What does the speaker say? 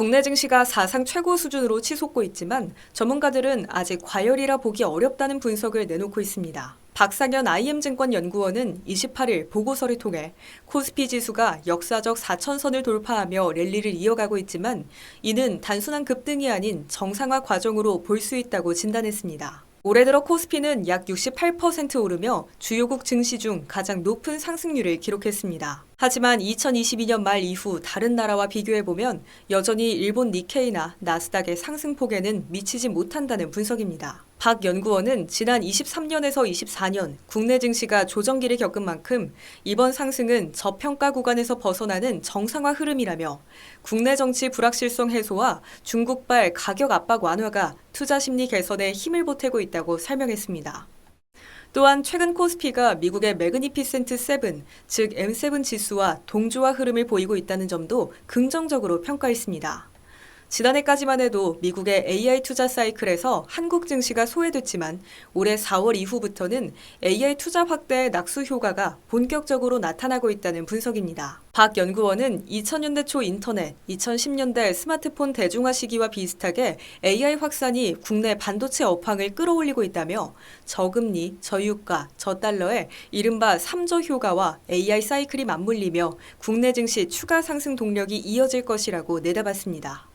국내 증시가 사상 최고 수준으로 치솟고 있지만 전문가들은 아직 과열이라 보기 어렵다는 분석을 내놓고 있습니다. 박상현 IM증권 연구원은 28일 보고서를 통해 코스피 지수가 역사적 4천선을 돌파하며 랠리를 이어가고 있지만 이는 단순한 급등이 아닌 정상화 과정으로 볼 수 있다고 진단했습니다. 올해 들어 코스피는 약 68% 오르며 주요국 증시 중 가장 높은 상승률을 기록했습니다. 하지만 2022년 말 이후 다른 나라와 비교해보면 여전히 일본 니케이나 나스닥의 상승폭에는 미치지 못한다는 분석입니다. 박 연구원은 지난 23년에서 24년 국내 증시가 조정기를 겪은 만큼 이번 상승은 저평가 구간에서 벗어나는 정상화 흐름이라며 국내 정치 불확실성 해소와 중국발 가격 압박 완화가 투자 심리 개선에 힘을 보태고 있다고 설명했습니다. 또한 최근 코스피가 미국의 매그니피센트 7, 즉 M7 지수와 동조화 흐름을 보이고 있다는 점도 긍정적으로 평가했습니다. 지난해까지만 해도 미국의 AI 투자 사이클에서 한국 증시가 소외됐지만 올해 4월 이후부터는 AI 투자 확대의 낙수 효과가 본격적으로 나타나고 있다는 분석입니다. 박 연구원은 2000년대 초 인터넷, 2010년대 스마트폰 대중화 시기와 비슷하게 AI 확산이 국내 반도체 업황을 끌어올리고 있다며 저금리, 저유가, 저달러의 이른바 3저 효과와 AI 사이클이 맞물리며 국내 증시 추가 상승 동력이 이어질 것이라고 내다봤습니다.